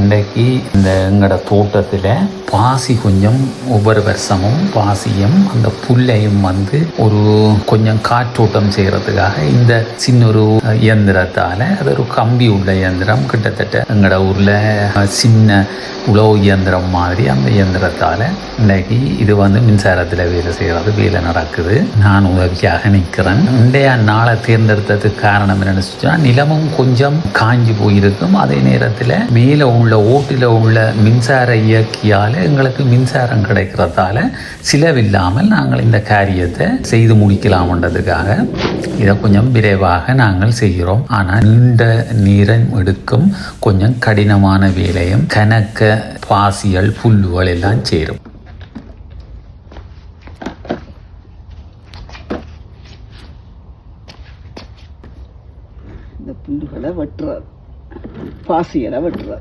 இன்றைக்கு இந்த எங்களோட தோட்டத்தில் பாசி கொஞ்சம் ஒவ்வொரு வருஷமும் பாசியும் அந்த புல்லையும் வந்து ஒரு கொஞ்சம் காற்றோட்டம் செய்கிறதுக்காக இந்த சின்ன ஒரு இயந்திரத்தால் அது ஒரு கம்பி உள்ள இயந்திரம் கிட்டத்தட்ட எங்களோட ஊரில் சின்ன உழவு இயந்திரம் மாதிரி அந்த இயந்திரத்தால் இன்றைக்கி இது வந்து மின்சாரத்தில் வேலை செய்கிறது வேலை நடக்குது. நான் உதவியாக நிற்கிறேன் இன்றைய நாளை தேர்ந்தெடுத்ததுக்கு காரணம் என்னென்னு சொன்னால் நிலமும் கொஞ்சம் காஞ்சி போயிருக்கும். அதே நேரத்தில் மேலே உள்ள ஓட்டில் உள்ள மின்சார இயக்கியால் எங்களுக்கு மின்சாரம் கிடைக்கிறதால சிலவில்லாமல் நாங்கள் இந்த காரியத்தை செய்து முடிக்கலாம்ன்றதுக்காக இதை கொஞ்சம் விரைவாக நாங்கள் செய்கிறோம். ஆனால் நீண்ட நேரம் எடுக்கும் கொஞ்சம் கடினமான வேலையும் கணக்க பாசிகள் புல்லுகள் எல்லாம் சேரும். இந்த புல்லுகளை வெட்டுறார். பாசிகளை வெட்டுறார்.